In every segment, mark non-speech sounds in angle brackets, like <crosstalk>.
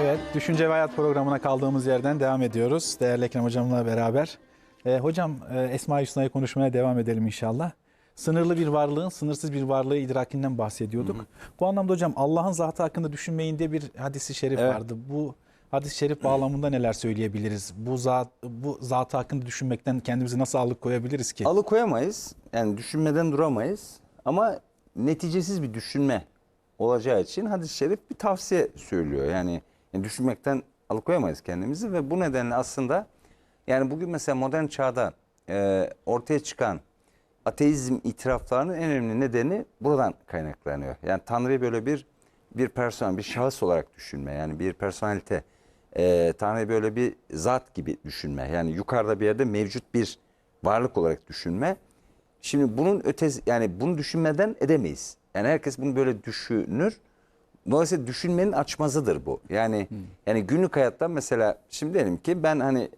Evet, Düşünce ve Hayat programına kaldığımız yerden devam ediyoruz. Değerli Ekrem Hocam'la beraber. Ee, hocam, e, Esma-i Hüsna'yı konuşmaya devam edelim inşallah. Sınırlı bir varlığın, sınırsız bir varlığı idrakinden bahsediyorduk. Bu anlamda hocam Allah'ın zatı hakkında düşünmeyin diye bir hadisi şerif Evet. vardı. Bu hadis-i şerif bağlamında neler söyleyebiliriz? Bu zat bu zatı hakkında düşünmekten kendimizi nasıl alıkoyabiliriz ki? Alıkoyamayız. Yani düşünmeden duramayız. Ama neticesiz bir düşünme olacağı için hadis-i şerif bir tavsiye söylüyor. Yani, yani düşünmekten alıkoyamayız kendimizi ve bu nedenle aslında yani bugün mesela modern çağda e, ortaya çıkan ateizm itiraflarının en önemli nedeni buradan kaynaklanıyor. Yani Tanrı'yı böyle bir bir person, bir şahıs olarak düşünme. Yani bir personalite. E, Tanrı'yı böyle bir zat gibi düşünme. Yani yukarıda bir yerde mevcut bir varlık olarak düşünme. Şimdi bunun ötesi yani bunu düşünmeden edemeyiz. Yani herkes bunu böyle düşünür. Dolayısıyla düşünmenin açmazıdır bu. Yani yani günlük hayatta mesela şimdi diyelim ki ben hani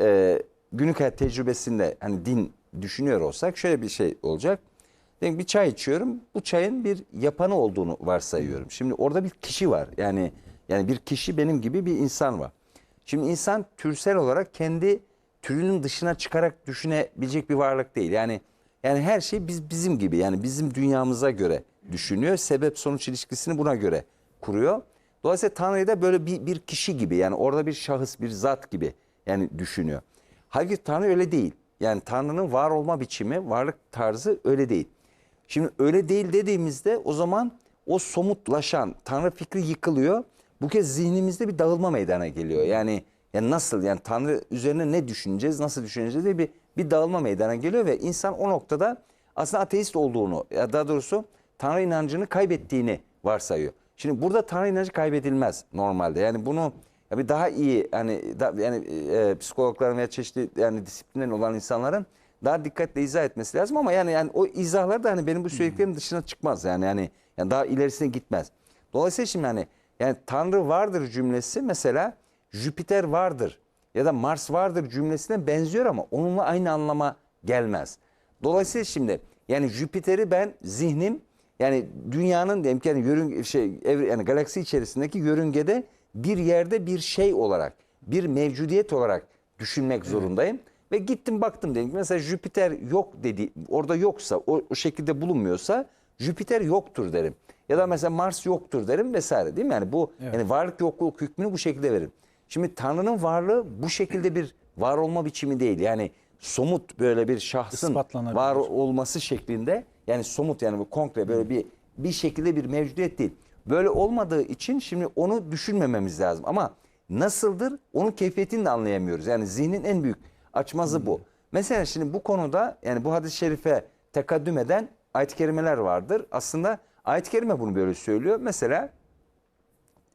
e, günlük hayat tecrübesinde hani din düşünüyor olsak şöyle bir şey olacak. Diyelim bir çay içiyorum. Bu çayın bir yapanı olduğunu varsayıyorum. Şimdi orada bir kişi var. Yani yani bir kişi benim gibi bir insan var. Şimdi insan türsel olarak kendi türünün dışına çıkarak düşünebilecek bir varlık değil. Yani yani her şey biz bizim gibi yani bizim dünyamıza göre düşünüyor. Sebep sonuç ilişkisini buna göre kuruyor. Dolayısıyla Tanrı'yı da böyle bir, bir kişi gibi yani orada bir şahıs bir zat gibi yani düşünüyor. Halbuki Tanrı öyle değil. Yani Tanrı'nın var olma biçimi, varlık tarzı öyle değil. Şimdi öyle değil dediğimizde o zaman o somutlaşan Tanrı fikri yıkılıyor. Bu kez zihnimizde bir dağılma meydana geliyor. Yani yani nasıl yani Tanrı üzerine ne düşüneceğiz, nasıl düşüneceğiz diye bir bir dağılma meydana geliyor ve insan o noktada aslında ateist olduğunu ya daha doğrusu Tanrı inancını kaybettiğini varsayıyor. Şimdi burada Tanrı inancı kaybedilmez normalde. Yani bunu ya bir daha iyi hani da, yani e, psikologların veya çeşitli yani disiplinlerin olan insanların daha dikkatle izah etmesi lazım ama yani yani o izahlar da hani benim bu söylediklerimin dışına çıkmaz yani yani yani daha ilerisine gitmez. Dolayısıyla şimdi hani yani Tanrı vardır cümlesi mesela Jüpiter vardır ya da Mars vardır cümlesine benziyor ama onunla aynı anlama gelmez. Dolayısıyla şimdi yani Jüpiter'i ben zihnim yani dünyanın diyelim ki yani yörünge, şey evre, yani galaksi içerisindeki yörüngede bir yerde bir şey olarak, bir mevcudiyet olarak düşünmek zorundayım. Ve gittim baktım dedim ki mesela Jüpiter yok dedi orada yoksa o, o şekilde bulunmuyorsa Jüpiter yoktur derim. Ya da mesela Mars yoktur derim vesaire değil mi? Yani bu yani varlık yokluk hükmünü bu şekilde veririm. Şimdi Tanrı'nın varlığı bu şekilde bir var olma biçimi değil. Yani somut böyle bir şahsın var olması şeklinde yani somut yani bu konkre böyle bir bir şekilde bir mevcudiyet değil. Böyle olmadığı için şimdi onu düşünmememiz lazım ama nasıldır onun keyfiyetini de anlayamıyoruz. Yani zihnin en büyük açmazı bu. Mesela şimdi bu konuda yani bu hadis-i şerife tekaddüm eden ayet-i kerimeler vardır. Aslında ayet-i kerime bunu böyle söylüyor. Mesela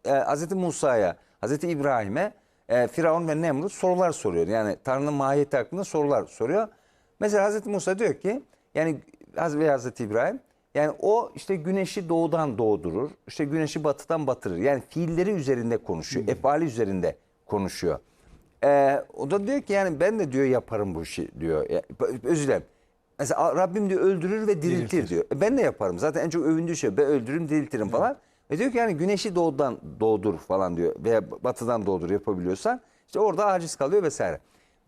e, Hz. Musa'ya, Hz. İbrahim'e e, Firavun ve Nemrut sorular soruyor. Yani Tanrı'nın mahiyeti hakkında sorular soruyor. Mesela Hz. Musa diyor ki yani Ve Hz. İbrahim yani o işte güneşi doğudan doğdurur. işte güneşi batıdan batırır. Yani fiilleri üzerinde konuşuyor. Efali üzerinde konuşuyor. E, o da diyor ki yani ben de diyor yaparım bu işi diyor. Ya, özür dilerim. Mesela Rabbim diyor öldürür ve diriltir, Diriltir. diyor. E, ben de yaparım. Zaten en çok övündüğü şey ben öldürürüm diriltirim falan. Ve diyor ki yani güneşi doğudan doğdur falan diyor. Veya batıdan doğdur yapabiliyorsan. işte orada aciz kalıyor vesaire.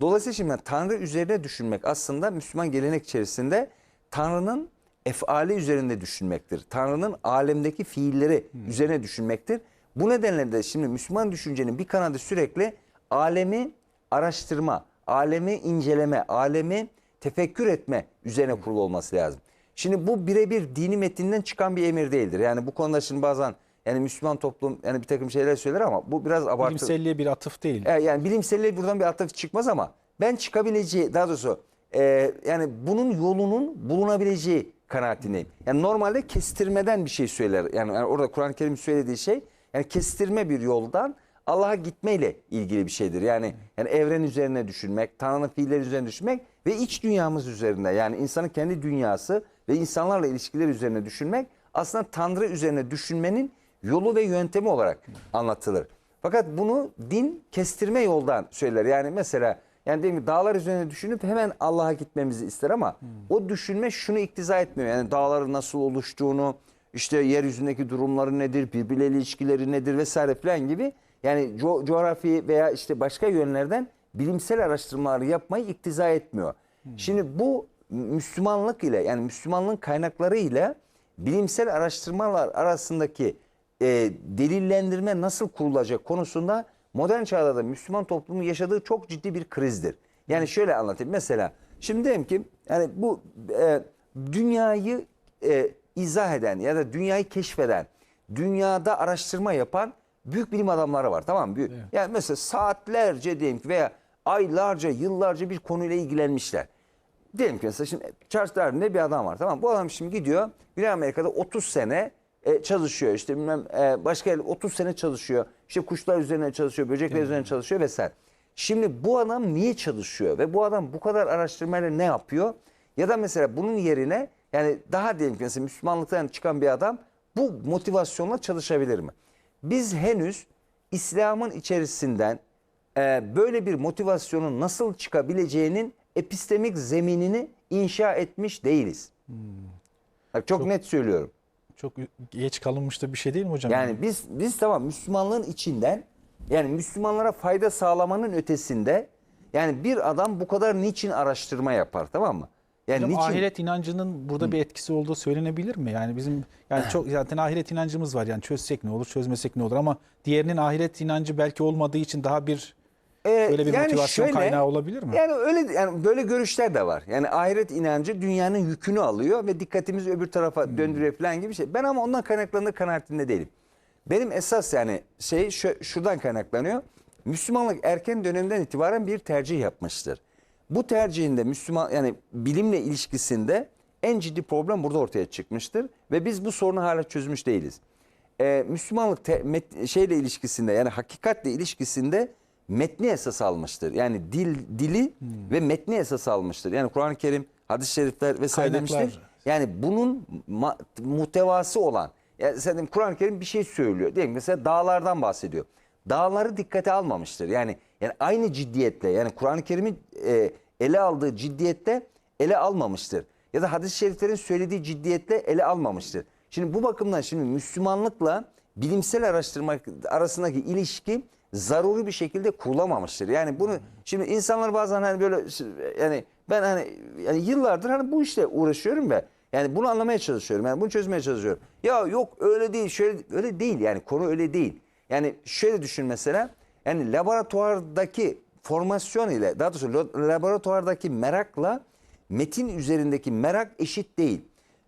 Dolayısıyla şimdi Tanrı üzerine düşünmek aslında Müslüman gelenek içerisinde Tanrı'nın efali üzerinde düşünmektir. Tanrı'nın alemdeki fiilleri üzerine düşünmektir. Bu nedenle de şimdi Müslüman düşüncenin bir kanadı sürekli alemi araştırma, alemi inceleme, alemi tefekkür etme üzerine kurulu olması lazım. Şimdi bu birebir dini metinden çıkan bir emir değildir. Yani bu konuda şimdi bazen yani Müslüman toplum yani bir takım şeyler söyler ama bu biraz abartı. Bilimselliğe bir atıf değil. E, yani bilimselliğe buradan bir atıf çıkmaz ama ben çıkabileceği daha doğrusu e, yani bunun yolunun bulunabileceği kanaatindeyim. Yani normalde kestirmeden bir şey söyler. Yani, yani orada Kur'an-ı Kerim söylediği şey yani kestirme bir yoldan Allah'a gitmeyle ilgili bir şeydir. Yani yani evren üzerine düşünmek, Tanrı'nın fiilleri üzerine düşünmek ve iç dünyamız üzerinde yani insanın kendi dünyası ve insanlarla ilişkiler üzerine düşünmek aslında Tanrı üzerine düşünmenin yolu ve yöntemi olarak anlatılır. Fakat bunu din kestirme yoldan söyler. Yani mesela yani diyelim ki dağlar üzerine düşünüp hemen Allah'a gitmemizi ister ama o düşünme şunu iktiza etmiyor. Yani dağların nasıl oluştuğunu, işte yeryüzündeki durumları nedir, birbirleriyle ilişkileri nedir vesaire falan gibi yani co- coğrafi veya işte başka yönlerden bilimsel araştırmaları yapmayı iktiza etmiyor. Şimdi bu Müslümanlık ile yani Müslümanlığın kaynakları ile bilimsel araştırmalar arasındaki e, delillendirme nasıl kurulacak konusunda modern çağda da Müslüman toplumun yaşadığı çok ciddi bir krizdir. Yani şöyle anlatayım. Mesela şimdi diyelim ki yani bu e, dünyayı e, izah eden ya da dünyayı keşfeden, dünyada araştırma yapan büyük bilim adamları var tamam mı? Büyük. Yani mesela saatlerce diyelim ki veya aylarca, yıllarca bir konuyla ilgilenmişler. Diyelim ki mesela şimdi Charles Darwin diye bir adam var tamam mı? Bu adam şimdi gidiyor Güney Amerika'da 30 sene e, çalışıyor işte bilmem e, başka yer 30 sene çalışıyor. İşte kuşlar üzerine çalışıyor, böcekler üzerine çalışıyor vesaire. Şimdi bu adam niye çalışıyor ve bu adam bu kadar araştırmayla ne yapıyor? Ya da mesela bunun yerine yani daha diyelim ki mesela Müslümanlıktan çıkan bir adam bu motivasyonla çalışabilir mi? Biz henüz İslam'ın içerisinden e, böyle bir motivasyonun nasıl çıkabileceğinin epistemik zeminini inşa etmiş değiliz. Bak çok, net söylüyorum. Çok geç kalınmışta bir şey değil mi hocam? Yani biz biz tamam Müslümanlığın içinden yani Müslümanlara fayda sağlamanın ötesinde yani bir adam bu kadar niçin araştırma yapar tamam mı? Yani Hocam, niçin? ahiret inancının burada bir etkisi olduğu söylenebilir mi? Yani bizim yani çok zaten ahiret inancımız var. Yani çözsek ne olur, çözmesek ne olur ama diğerinin ahiret inancı belki olmadığı için daha bir Ee, böyle bir motivasyon kaynağı olabilir mi? Yani öyle yani böyle görüşler de var. Yani ahiret inancı dünyanın yükünü alıyor ve dikkatimizi öbür tarafa Hmm. döndürüyor falan gibi bir şey. Ben ama ondan kaynaklandığı kanaatinde değilim. Benim esas yani şey şu, şuradan kaynaklanıyor. Müslümanlık erken dönemden itibaren bir tercih yapmıştır. Bu tercihinde Müslüman yani bilimle ilişkisinde en ciddi problem burada ortaya çıkmıştır ve biz bu sorunu hala çözmüş değiliz. Ee, Müslümanlık te- met- şeyle ilişkisinde yani hakikatle ilişkisinde metni esas almıştır. Yani dil dili ve metni esas almıştır. Yani Kur'an-ı Kerim, hadis-i şerifler vesaire Kaynaklar. demiştir. Yani bunun muhtevası olan yani sen Kur'an-ı Kerim bir şey söylüyor. Diyelim mesela dağlardan bahsediyor. Dağları dikkate almamıştır. Yani yani aynı ciddiyetle yani Kur'an-ı Kerim'in e, ele aldığı ciddiyette ele almamıştır. Ya da hadis-i şeriflerin söylediği ciddiyetle ele almamıştır. Şimdi bu bakımdan şimdi Müslümanlıkla bilimsel araştırma arasındaki ilişki zaruri bir şekilde kurulamamıştır. Yani bunu şimdi insanlar bazen hani böyle yani ben hani yani yıllardır hani bu işle uğraşıyorum ve yani bunu anlamaya çalışıyorum. Yani bunu çözmeye çalışıyorum. Ya yok öyle değil, şöyle öyle değil yani konu öyle değil. Yani şöyle düşün mesela. Yani laboratuvardaki formasyon ile daha doğrusu laboratuvardaki merakla metin üzerindeki merak eşit değil.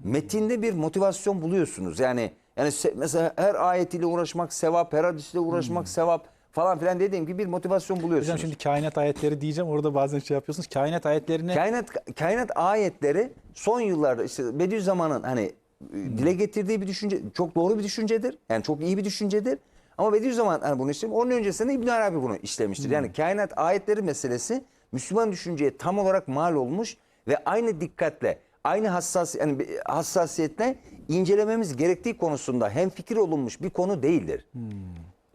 Metinde bir motivasyon buluyorsunuz. Yani yani se- mesela her ayetiyle uğraşmak sevap, her hadisle uğraşmak sevap falan filan dediğim gibi bir motivasyon buluyorsunuz. Hocam şimdi kainat ayetleri diyeceğim. Orada bazen şey yapıyorsunuz. Kainat ayetlerine Kainat kainat ayetleri son yıllarda işte Bediüzzaman'ın hani e, dile getirdiği bir düşünce çok doğru bir düşüncedir. Yani çok iyi bir düşüncedir. Ama Bediüzzaman hani bunu işlemiş. Onun öncesinde İbn Arabi bunu işlemiştir. Yani kainat ayetleri meselesi Müslüman düşünceye tam olarak mal olmuş ve aynı dikkatle, aynı hassas yani hassasiyetle incelememiz gerektiği konusunda hem fikir olunmuş bir konu değildir.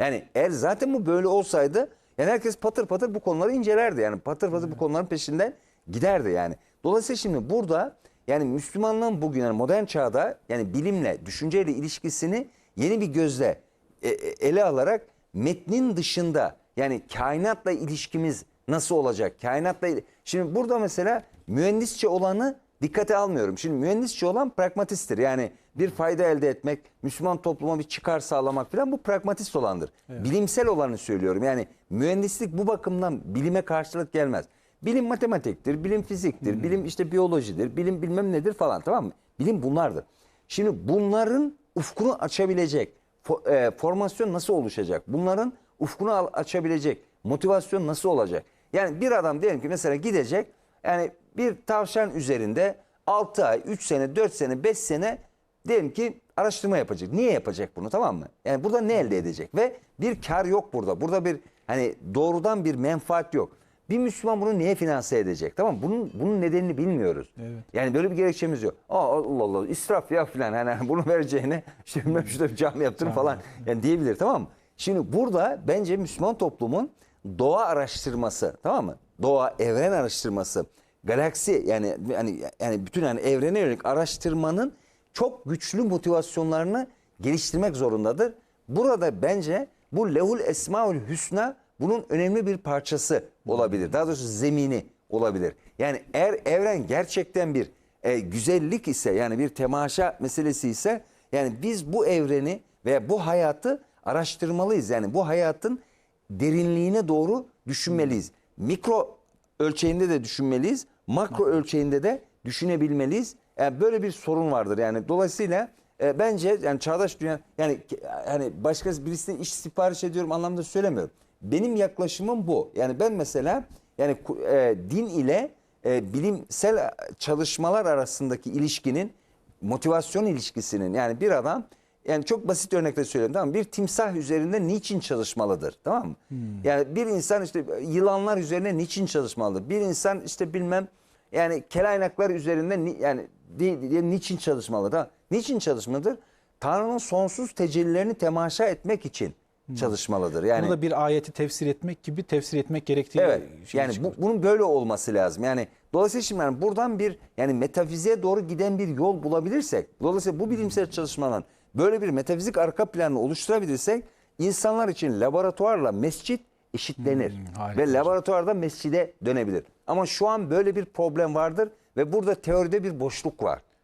Yani eğer zaten bu böyle olsaydı yani herkes patır patır bu konuları incelerdi. Yani patır patır bu konuların peşinden giderdi yani. Dolayısıyla şimdi burada yani Müslümanlığın bugün yani modern çağda yani bilimle, düşünceyle ilişkisini yeni bir gözle e, e, ele alarak metnin dışında yani kainatla ilişkimiz nasıl olacak? Kainatla şimdi burada mesela mühendisçe olanı dikkate almıyorum. Şimdi mühendisçe olan pragmatisttir. Yani bir fayda elde etmek, Müslüman topluma bir çıkar sağlamak falan bu pragmatist olandır. Bilimsel olanı söylüyorum. Yani mühendislik bu bakımdan bilime karşılık gelmez. Bilim matematiktir, bilim fiziktir, bilim işte biyolojidir, bilim bilmem nedir falan tamam mı? Bilim bunlardır. Şimdi bunların ufkunu açabilecek e, formasyon nasıl oluşacak? Bunların ufkunu açabilecek motivasyon nasıl olacak? Yani bir adam diyelim ki mesela gidecek yani bir tavşan üzerinde 6 ay, 3 sene, 4 sene, 5 sene diyelim ki araştırma yapacak. Niye yapacak bunu tamam mı? Yani burada ne elde edecek? Ve bir kar yok burada. Burada bir hani doğrudan bir menfaat yok. Bir Müslüman bunu niye finanse edecek? Tamam mı? Bunun, bunun nedenini bilmiyoruz. Evet. Yani böyle bir gerekçemiz yok. Aa, Allah Allah israf ya falan hani <laughs> bunu vereceğine işte bilmem şurada bir cami yaptırın falan yani diyebilir tamam mı? Şimdi burada bence Müslüman toplumun doğa araştırması tamam mı? Doğa evren araştırması galaksi yani yani yani bütün yani evrene yönelik araştırmanın çok güçlü motivasyonlarını geliştirmek zorundadır. Burada bence bu lehul esmaül hüsna bunun önemli bir parçası olabilir. Daha doğrusu zemini olabilir. Yani eğer evren gerçekten bir e, güzellik ise yani bir temaşa meselesi ise yani biz bu evreni veya bu hayatı araştırmalıyız. Yani bu hayatın derinliğine doğru düşünmeliyiz. Mikro ölçeğinde de düşünmeliyiz. Makro ölçeğinde de düşünebilmeliyiz. Yani böyle bir sorun vardır. Yani dolayısıyla e, bence yani çağdaş dünya yani hani başka birisine iş sipariş ediyorum anlamda söylemiyorum. Benim yaklaşımım bu. Yani ben mesela yani e, din ile e, bilimsel çalışmalar arasındaki ilişkinin motivasyon ilişkisinin yani bir adam yani çok basit örnekle söyleyeyim tamam mı? Bir timsah üzerinde niçin çalışmalıdır tamam mı? Yani bir insan işte yılanlar üzerine niçin çalışmalıdır? Bir insan işte bilmem yani kelaynaklar üzerinde ni- yani di- di- niçin çalışmalıdır? Tamam. Niçin çalışmalıdır? Tanrı'nın sonsuz tecellilerini temaşa etmek için çalışmalıdır. Yani Bunu da bir ayeti tefsir etmek gibi tefsir etmek gerektiği Evet. Yani bu, bunun böyle olması lazım. Yani dolayısıyla şimdi yani buradan bir yani metafiziğe doğru giden bir yol bulabilirsek, dolayısıyla bu bilimsel çalışmaların böyle bir metafizik arka planını oluşturabilirsek insanlar için laboratuvarla mescit eşitlenir Hmm, ve laboratuvarda mescide dönebilir. Ama şu an böyle bir problem vardır ve burada teoride bir boşluk var.